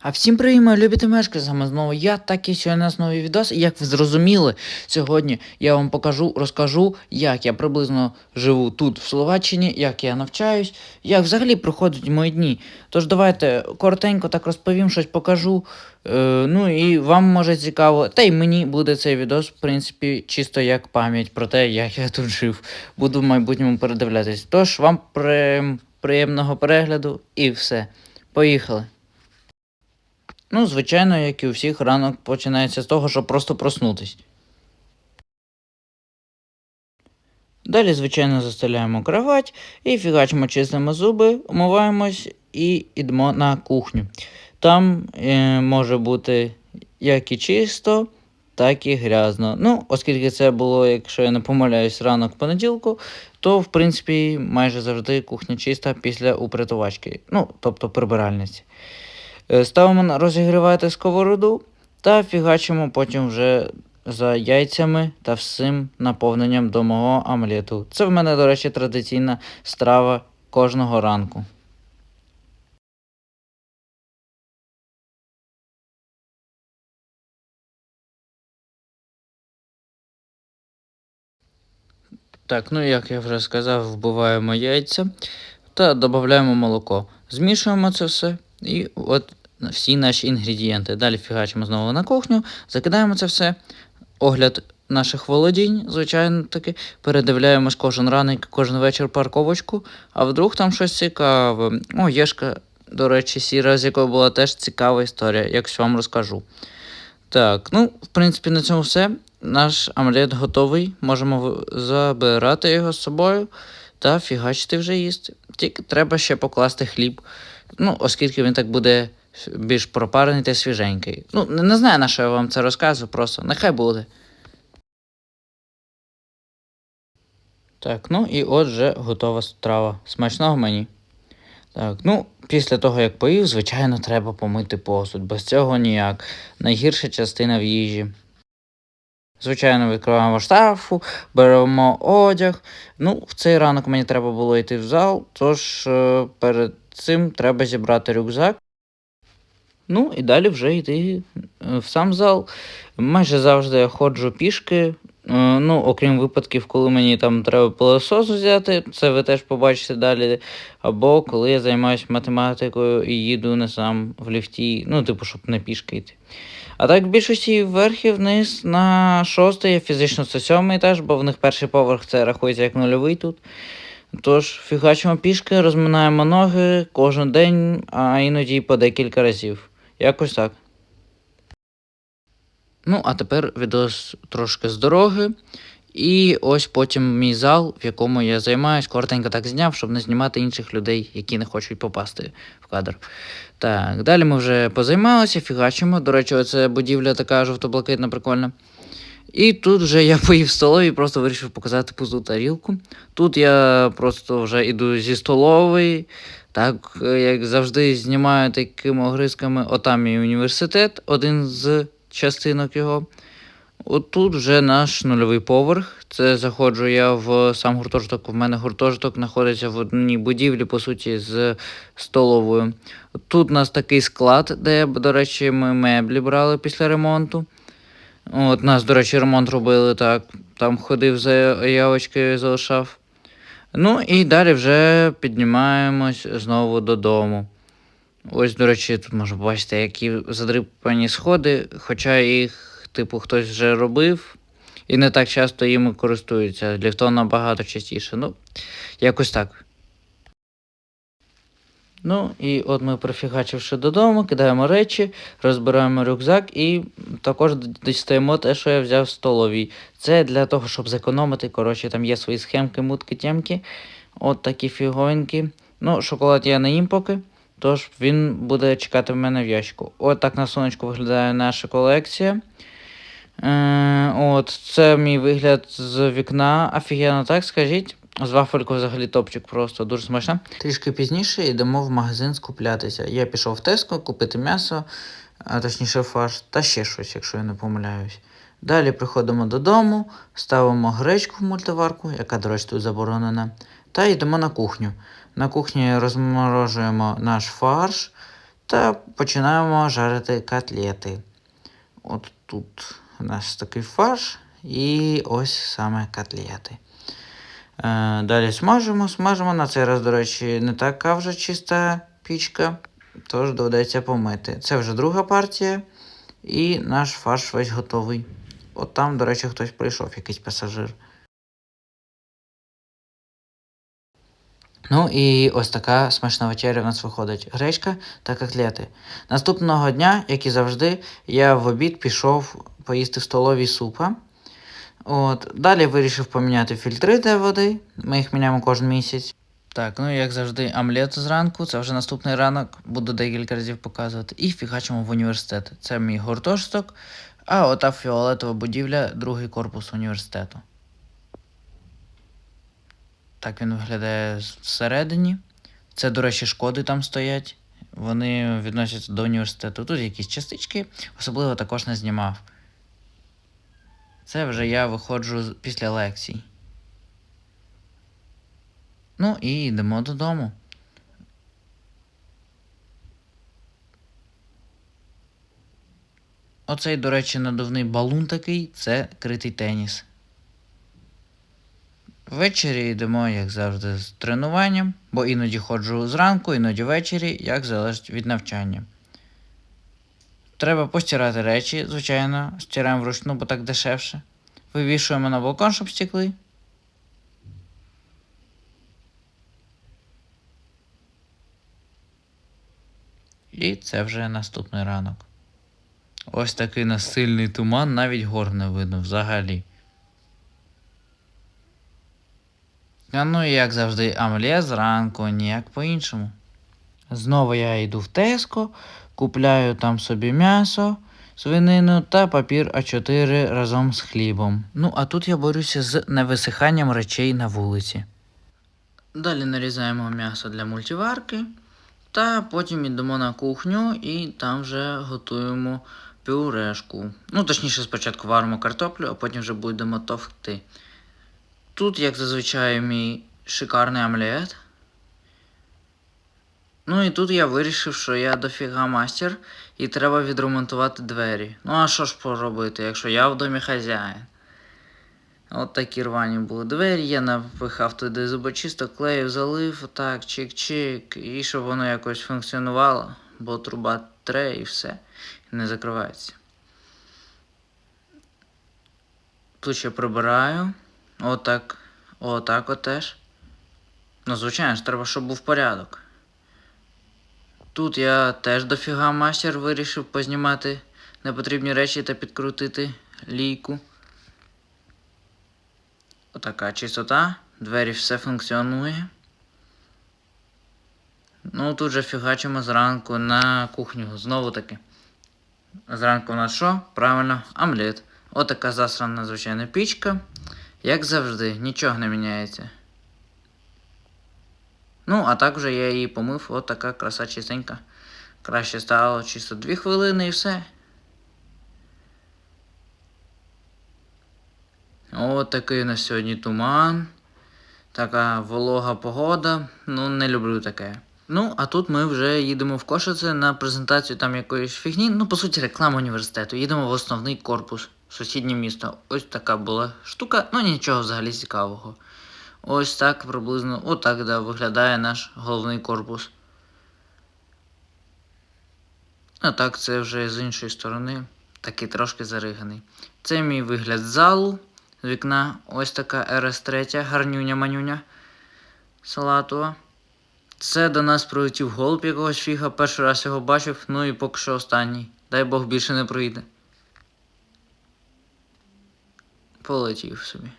А всім привіт, мої любі мешки, з вами знову я, так і сьогодні у нас новий відос. І як ви зрозуміли, сьогодні я вам покажу, розкажу, як я приблизно живу тут, в Словаччині, як я навчаюсь, як взагалі проходять мої дні. Тож давайте коротенько так розповім, щось покажу. Е, ну і вам може цікаво, та й мені буде цей відос, в принципі, чисто як пам'ять про те, як я тут жив. Буду в майбутньому передивлятись. Тож вам при... приємного перегляду і все. Поїхали. Ну, звичайно, як і у всіх, ранок починається з того, щоб просто проснутись. Далі, звичайно, застеляємо кровать і фігачимо чистимо зуби, умиваємось і йдемо на кухню. Там е, може бути як і чисто, так і грязно. Ну, оскільки це було, якщо я не помиляюсь, ранок понеділку, то в принципі майже завжди кухня чиста після упритувачки, ну, тобто прибиральниці. Е, Ставимо розігрівати сковороду та фігачимо потім вже за яйцями та всім наповненням до мого омлету. Це в мене, до речі, традиційна страва кожного ранку. Так, ну як я вже сказав, вбиваємо яйця та додаємо молоко. Змішуємо це все і от всі наші інгредієнти. Далі фігачимо знову на кухню, закидаємо це все. Огляд наших володінь, звичайно таки, передивляємось кожен ранок, кожен вечір парковочку, а вдруг там щось цікаве. О, Єшка, до речі, сіра, з якою була теж цікава історія, якось вам розкажу. Так, ну, в принципі, на цьому все. Наш омлет готовий. Можемо забирати його з собою та фігачити вже їсти. Тільки треба ще покласти хліб. Ну, оскільки він так буде більш пропарений та свіженький. Ну, не, знаю, на що я вам це розказую, просто нехай буде. Так, ну і от вже готова страва. Смачного мені. Так, ну, після того, як поїв, звичайно, треба помити посуд. Без цього ніяк. Найгірша частина в їжі. Звичайно, відкриваємо штафу, беремо одяг. Ну, в цей ранок мені треба було йти в зал, тож е, перед цим треба зібрати рюкзак. Ну і далі вже йти е, в сам зал. Майже завжди я ходжу пішки. е, Ну, окрім випадків, коли мені там треба пилосос взяти, це ви теж побачите далі. Або коли я займаюся математикою і їду не сам в ліфті, ну, типу, щоб не пішки йти. А так, в більшості вверх вниз на шостий, фізично це сьомий етаж, бо в них перший поверх це рахується як нульовий тут. Тож фігачимо пішки, розминаємо ноги кожен день, а іноді по декілька разів. Якось так. Ну, а тепер відос трошки з дороги. І ось потім мій зал, в якому я займаюсь, коротенько так зняв, щоб не знімати інших людей, які не хочуть попасти в кадр. Так, далі ми вже позаймалися, фігачимо. До речі, оце будівля така жовто-блакитна, прикольна. І тут вже я поїв в просто вирішив показати пусту тарілку. Тут я просто вже іду зі столової, так е, як завжди знімаю такими огризками. Отам мій університет, один з частинок його. От тут вже наш нульовий поверх. Це заходжу я в сам гуртожиток. В мене гуртожиток знаходиться в одній будівлі, по суті, з столовою. Тут у нас такий склад, де, до речі, ми меблі брали після ремонту. От нас, до речі, ремонт робили так. Там ходив за явочки, залишав. Ну і далі вже піднімаємось знову додому. Ось, до речі, тут можна побачити, які задрипані сходи, хоча їх, типу, хтось вже робив, і не так часто їми користуються. Ліфтом набагато частіше. Ну, якось так. Ну, і от ми, прифігачивши додому, кидаємо речі, розбираємо рюкзак і також дістаємо те, що я взяв в столовій. Це для того, щоб зекономити. Коротше, там є свої схемки, мутки, тямки. От такі фіговенькі. Ну, шоколад я не їм поки. Тож він буде чекати в мене в ящику. От так на сонечку виглядає наша колекція. Е, от, це мій вигляд з вікна. Офігенно, так скажіть. З вафелькою взагалі топчик просто дуже смачно. Трішки пізніше йдемо в магазин скуплятися. Я пішов в Теско купити м'ясо, а точніше фарш, та ще щось, якщо я не помиляюсь. Далі приходимо додому, ставимо гречку в мультиварку, яка, до речі, тут заборонена, та йдемо на кухню. На кухні розморожуємо наш фарш та починаємо жарити котлети. От тут у нас такий фарш і ось саме котлети. Е, далі смажимо, смажимо. На цей раз, до речі, не така вже чиста пічка, тож доведеться помити. Це вже друга партія, і наш фарш весь готовий. От там, до речі, хтось прийшов, якийсь пасажир. Ну і ось така смачна вечеря в нас виходить. Гречка та котлети. Наступного дня, як і завжди, я в обід пішов поїсти в столовій супа. От. Далі вирішив поміняти фільтри для води. Ми їх міняємо кожен місяць. Так, ну як завжди, омлет зранку, це вже наступний ранок, буду декілька разів показувати. І фігачимо в університет. Це мій гуртожиток, а ота фіолетова будівля, другий корпус університету. Так він виглядає всередині. Це, до речі, шкоди там стоять. Вони відносяться до університету. Тут якісь частички, особливо також не знімав. Це вже я виходжу після лекцій. Ну і йдемо додому. Оцей, до речі, надувний балун такий це критий теніс. Ввечері йдемо, як завжди, з тренуванням, бо іноді ходжу зранку, іноді ввечері, як залежить від навчання. Треба постирати речі, звичайно, стираємо вручну, бо так дешевше. Вивішуємо на балкон, щоб стекли. І це вже наступний ранок. Ось такий насильний туман, навіть гор не видно взагалі. А ну і як завжди, омлет зранку, ніяк по-іншому. Знову я йду в Теско, купляю там собі м'ясо, свинину та папір А4 разом з хлібом. Ну, а тут я борюся з невисиханням речей на вулиці. Далі нарізаємо м'ясо для мультиварки, та потім йдемо на кухню і там вже готуємо пюрешку. Ну, точніше, спочатку варимо картоплю, а потім вже будемо товкти. Тут, як зазвичай, мій шикарний омлет. Ну і тут я вирішив, що я дофіга мастер і треба відремонтувати двері. Ну а що ж поробити, якщо я в домі хазяїн? От такі рвані були двері, я напихав туди зубочисток, клею, залив, отак, чик-чик, і щоб воно якось функціонувало, бо труба тре і все, не закривається. Тут ще прибираю. Отак. Отак от теж. Ну, звичайно ж, треба, щоб був порядок. Тут я теж дофіга мастер вирішив познімати непотрібні речі та підкрутити лійку. Отака чистота, двері все функціонує. Ну, тут же фігачимо зранку на кухню. Знову таки. Зранку у нас що? Правильно, омлет. Отака засрана звичайна пічка. Як завжди, нічого не міняється. Ну, а так вже я її помив, от така краса чистенька. Краще стало чисто 2 хвилини і все. От такий у нас сьогодні туман. Така волога погода. Ну, не люблю таке. Ну, а тут ми вже їдемо в Кошице на презентацію там якоїсь фігні. Ну, по суті, реклама університету. Їдемо в основний корпус, сусіднє місто. Ось така була штука, ну нічого взагалі цікавого. Ось так приблизно, отак да, виглядає наш головний корпус. А так, це вже з іншої сторони, такий трошки зариганий. Це мій вигляд залу з вікна. Ось така РС-3, гарнюня-манюня салатова. Це до нас прилетів голуб якогось фіга, перший раз його бачив, ну і поки що останній. Дай Бог більше не прийде. Полетів собі.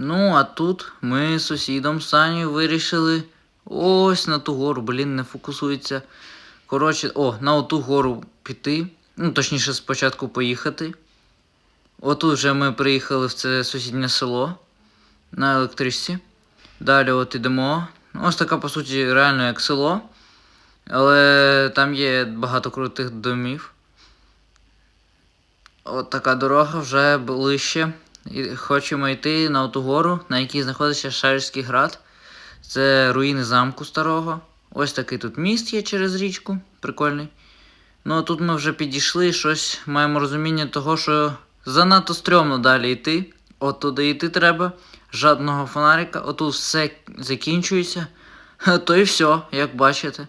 Ну, а тут ми з сусідом Саню вирішили ось на ту гору, блін, не фокусується. Коротше, о, на оту гору піти. Ну, точніше, спочатку поїхати. Отут вже ми приїхали в це сусіднє село на електричці. Далі от ідемо. Ось така, по суті, реально як село. Але там є багато крутих домів. От така дорога вже ближче хочемо йти на ту гору, на якій знаходиться Шарський град. Це руїни замку старого. Ось такий тут міст є через річку. Прикольний. Ну а тут ми вже підійшли, щось маємо розуміння того, що занадто стрьомно далі йти. От туди йти треба. Жадного фонарика. Отут все закінчується. То і все, як бачите.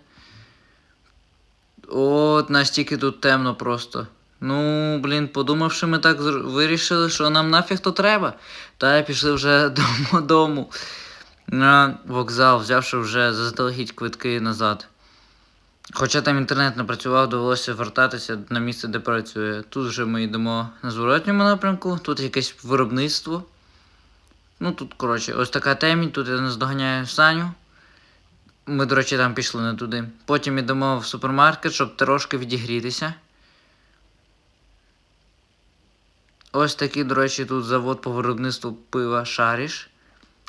От настільки тут темно просто. Ну, блін, подумавши, ми так вирішили, що нам нафіг то треба. Та й пішли вже додому на вокзал, взявши вже заздалегідь квитки назад. Хоча там інтернет не працював, довелося вертатися на місце, де працює. Тут вже ми йдемо на зворотньому напрямку, тут якесь виробництво. Ну тут, коротше, ось така темінь, тут я наздоганяю Саню. Ми, до речі, там пішли не туди. Потім йдемо в супермаркет, щоб трошки відігрітися. Ось такий, до речі, тут завод по виробництву пива Шаріш.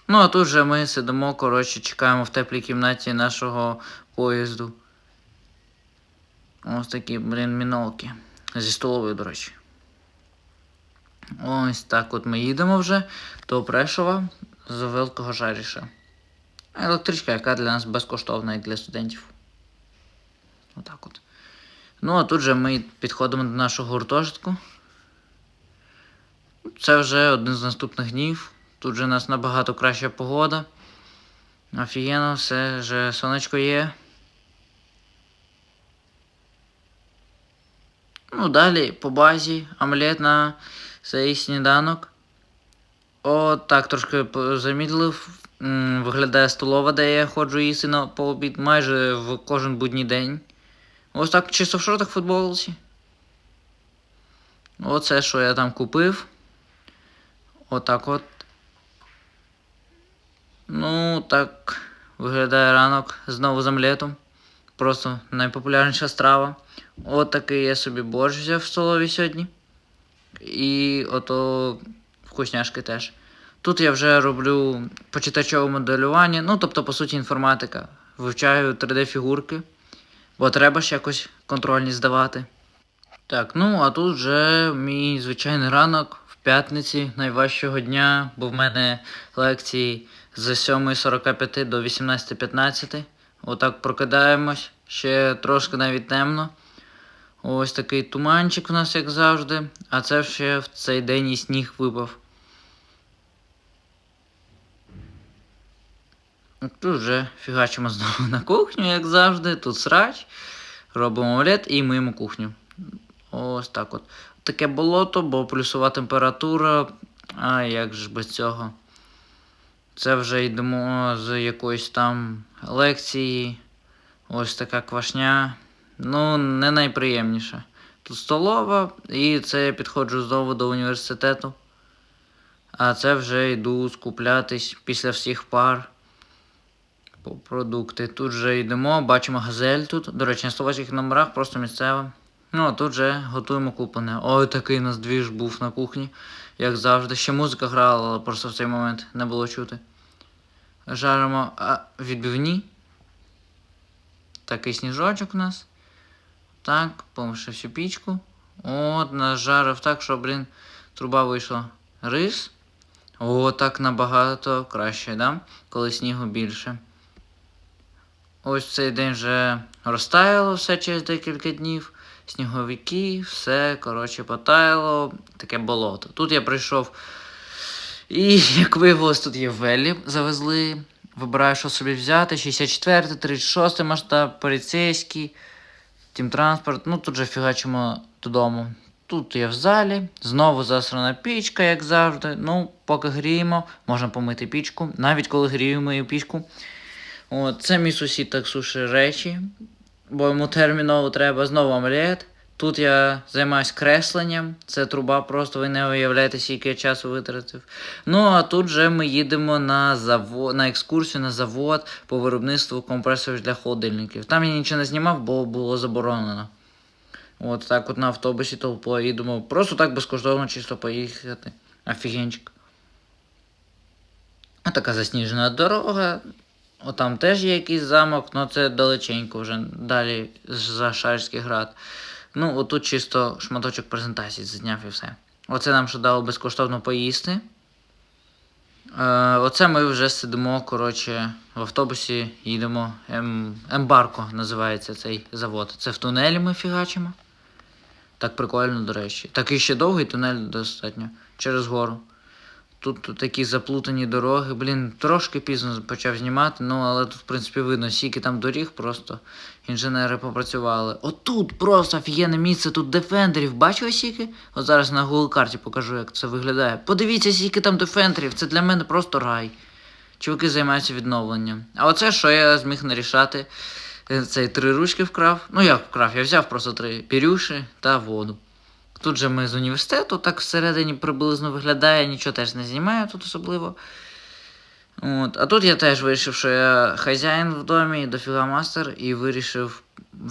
Ну, а тут же ми сидимо, коротше, чекаємо в теплій кімнаті нашого поїзду. Ось такі, блін, мінолки. Зі столовою, до речі. Ось так от ми їдемо вже до Прешова з Великого Жаріша. Електричка, яка для нас безкоштовна, як для студентів. Отак от. Ну, а тут же ми підходимо до нашого гуртожитку. Це вже один з наступних днів. Тут же у нас набагато краща погода. Офігенно, все вже сонечко є. Ну, далі по базі омлет на цей сніданок. О, так, трошки замідлив. Виглядає столова, де я ходжу їсти на пообід майже в кожен будній день. Ось так чисто в шортах футболці. Оце, що я там купив. Отак от. Ну, так виглядає ранок знову з омлетом. Просто найпопулярніша страва. От такий я собі борщ взяв в столові сьогодні. І ото вкусняшки теж. Тут я вже роблю почитачове моделювання, ну тобто, по суті, інформатика. Вивчаю 3D-фігурки, бо треба ж якось контрольні здавати. Так, ну а тут вже мій звичайний ранок п'ятниці найважчого дня, бо в мене лекції з 7.45 до 18.15. Отак прокидаємось, ще трошки навіть темно. Ось такий туманчик у нас, як завжди, а це ще в цей день і сніг випав. Тут вже фігачимо знову на кухню, як завжди. Тут срач, робимо омлет і миємо кухню. Ось так от. Таке болото, бо плюсова температура. А як ж без цього? Це вже йдемо з якоїсь там лекції. Ось така квашня. Ну, не найприємніше. Тут столова, і це я підходжу знову до університету. А це вже йду скуплятись після всіх пар по продукти. Тут вже йдемо, бачимо газель тут. До речі, на словацьких номерах просто місцева. Ну, а тут вже готуємо куплене. Ой, такий у нас двіж був на кухні, як завжди. Ще музика грала, але просто в цей момент не було чути. Жаримо а, відбивні. Такий сніжочок у нас. Так, помивши всю пічку. От, нажарив так, що, блін, труба вийшла. Рис. О, так набагато краще, да? Коли снігу більше. Ось цей день вже розтаяло все через декілька днів. Сніговики, все, коротше, потаяло, таке болото. Тут я прийшов. І, як виявилось, тут є велі, завезли. Вибираю, що собі взяти. 64, 36 масштаб, поліцейський, тімтранспорт. Ну тут же фігачимо додому. Тут я в залі, знову засрана пічка, як завжди. Ну, поки гріємо, можна помити пічку. Навіть коли грію мою пічку. От, це мій сусід так сушить речі, бо йому терміново треба знову омлет. Тут я займаюсь кресленням, це труба, просто ви не уявляєте, скільки я часу витратив. Ну а тут же ми їдемо на завод, на екскурсію на завод по виробництву компресорів для холодильників. Там я нічого не знімав, бо було заборонено. От так от на автобусі толпою думав, просто так безкоштовно чисто поїхати. Офігенчик. Така засніжена дорога. Отам теж є якийсь замок, але це далеченько вже далі за Шарський град. Ну, отут чисто шматочок презентації зняв і все. Оце нам ще дало безкоштовно поїсти. Е, оце ми вже сидимо, коротше, в автобусі їдемо. Ем, Ембарко називається цей завод. Це в тунелі ми фігачимо. Так прикольно, до речі. Такий ще довгий тунель достатньо через гору. Тут, такі заплутані дороги. Блін, трошки пізно почав знімати, ну але тут, в принципі, видно, скільки там доріг, просто інженери попрацювали. Отут просто офігенне місце, тут дефендерів. Бачили скільки? От зараз на Google карті покажу, як це виглядає. Подивіться, скільки там дефендерів. Це для мене просто рай. Чуваки займаються відновленням. А оце, що я зміг нарішати, е, цей три ручки вкрав. Ну як вкрав, я взяв просто три пірюші та воду. Тут же ми з університету, так всередині приблизно виглядає, нічого теж не знімаю тут особливо. От. А тут я теж вирішив, що я хазяїн в домі, дофіга мастер, і вирішив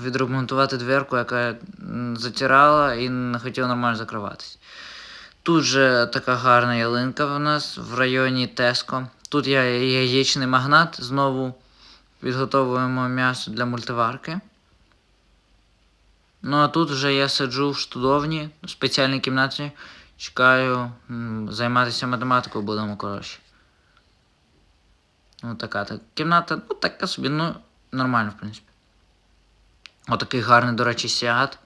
відремонтувати дверку, яка затирала і не хотіла нормально закриватись. Тут же така гарна ялинка в нас в районі Теско. Тут я яєчний магнат, знову підготовуємо м'ясо для мультиварки. Ну а тут вже я сиджу в штудовні, в спеціальній кімнаті, чекаю, займатися математикою будемо, коротше. Ну, така так. Кімната, ну така собі, ну, нормально, в принципі. Отакий гарний, до речі, сіат.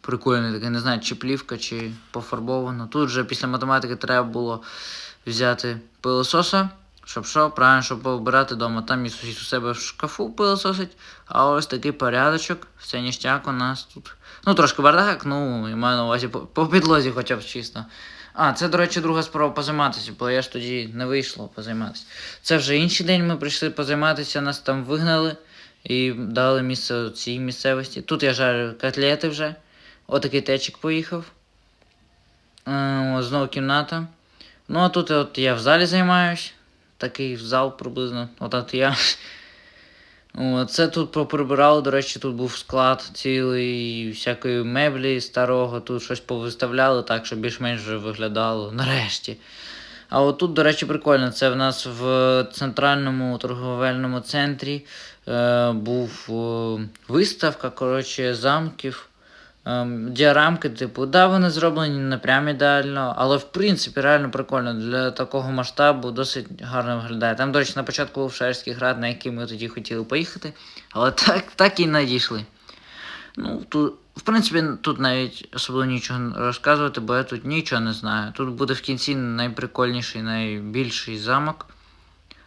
Прикольний такий, не знаю, чи плівка, чи пофарбовано. Тут вже після математики треба було взяти пилососа, щоб що, правильно, щоб повбирати вдома. Там мій сусід у себе в шкафу пилососить, а ось такий порядочок, все ніштяк у нас тут. Ну, трошки бардак, ну, я маю на увазі по, по підлозі хоча б чисто. А, це, до речі, друга спроба позайматися, бо я ж тоді не вийшло позайматися. Це вже інший день ми прийшли позайматися, нас там вигнали і дали місце цій місцевості. Тут я жарю котлети вже. Отакий течик поїхав. Е, знову кімната. Ну, а тут от я в залі займаюсь. Такий зал приблизно. Отак я. Це тут поприбирали, до речі, тут був склад цілий, всякої меблі старого, тут щось повиставляли так, щоб більш-менш виглядало нарешті. А от тут, до речі, прикольно, це в нас в центральному торговельному центрі е, був е, виставка коротше, замків. Ем, діарамки, типу, да, вони зроблені не прям ідеально, але в принципі реально прикольно для такого масштабу досить гарно виглядає. Там, до речі, на початку був Шерський град, на який ми тоді хотіли поїхати, але так, так і не дійшли. Ну, тут, в принципі, тут навіть особливо нічого розказувати, бо я тут нічого не знаю. Тут буде в кінці найприкольніший, найбільший замок.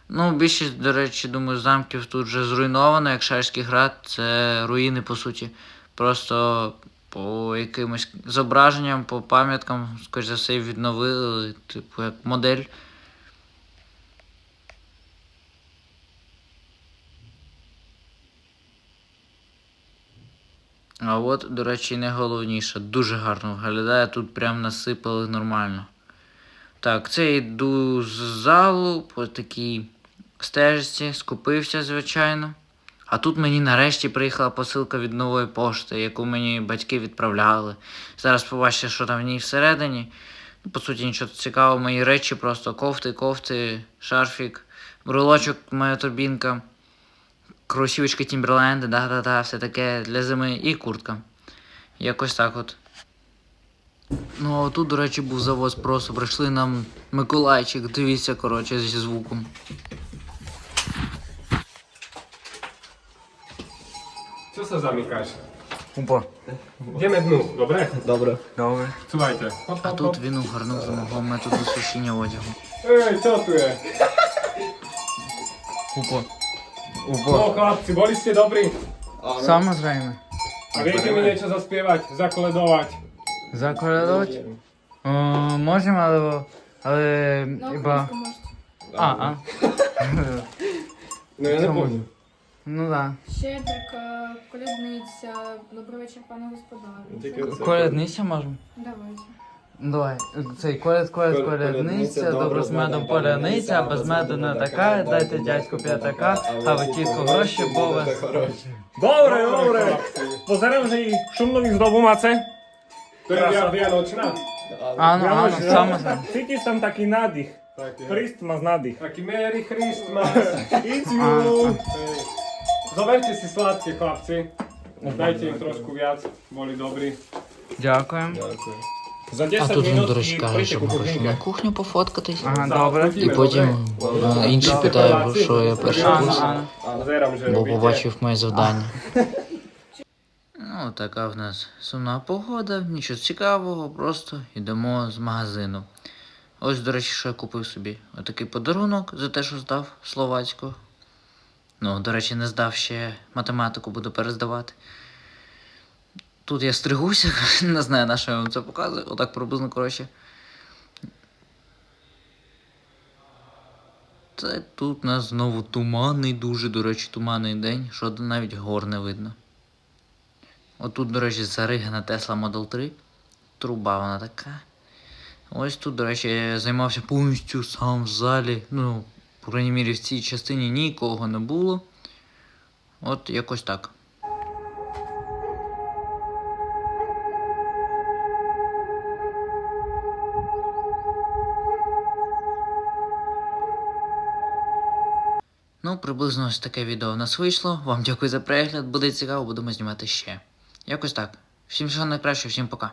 Ну, більшість, до речі, думаю, замків тут вже зруйновано, як Шерський град, це руїни, по суті. Просто по якимось зображенням, по пам'яткам, скоріш за все, відновили, типу, як модель. А от, до речі, найголовніше, дуже гарно виглядає, тут прям насипали нормально. Так, це йду з залу по такій стежці, скупився, звичайно. А тут мені нарешті приїхала посилка від нової пошти, яку мені батьки відправляли. Зараз побачите, що там в ній всередині. Ну, по суті, нічого цікавого, мої речі, просто кофти, кофти, шарфік, брелочок, моя турбінка, кросівочки Тімберленди, да-да-да, все таке для зими і куртка. Якось так от. Ну, а тут, до речі, був завоз, просто прийшли нам Миколайчик, дивіться, коротше, зі звуком. Co se zamykasz? Опа. Idziemy dnu, dobre? Добре. Добре. Słuchajcie. Hop, А hop, тут hop. він угорнув за мого методу сушіння одягу. Ej, co tu jest? Опа. No chłopcy, boliście dobry? Саме зрайме. A wiecie mi niečo zaspiewać, zakoledować? Заколядувати? Можемо, але. Але. No, Хіба. українську можете. А, а. No ja nie Co powiem. Ну да. Щедрика, колядниця, добрий вечір, пане господарю. Тільки це- Колядниця можемо? Давайте. Давай. Цей коляд, коляд, Кол- колядниця, колядниця, добро з медом поляниця, а без меду не така, дайте дядьку п'ятака, а ви тітку гроші, бо вас... Dobre, dobre! Pozeram, że i szumną ich znowu macę. To jest wia- wianoczna. А, ну, а, ну, саме знаю. Widzisz tam taki nadich. Christmas nadich. Taki Merry Christmas. Idź A, już. Zobaczcie si sladkie chłopcy. Dajcie im troszkę wiac, boli dobry. Дякуємо. За А 10 тут він, минут до речі, і каже, прийти що ми на кухню пофоткатись. Ага, добре. І потім е, інший питає, що я перший курс, Ага. А бо побачив моє завдання. Ну, така в нас сумна погода, нічого цікавого, просто йдемо з магазину. Ось, до речі, що я купив собі. Отакий подарунок за те, що здав словацьку. Ну, до речі, не здав ще математику, буду перездавати. Тут я стригуся, не знаю, на що я вам це показую. Отак приблизно, коротше. Це тут у нас знову туманний, дуже, до речі, туманний день, що навіть гор не видно. Отут, до речі, заригана Tesla Model 3. Труба вона така. Ось тут, до речі, я займався повністю сам в залі. Ну, по крайній мірі, в цій частині нікого не було. От якось так. Ну, приблизно ось таке відео в нас вийшло. Вам дякую за перегляд. Буде цікаво, будемо знімати ще. Якось так. Всім всього найкращого, всім пока.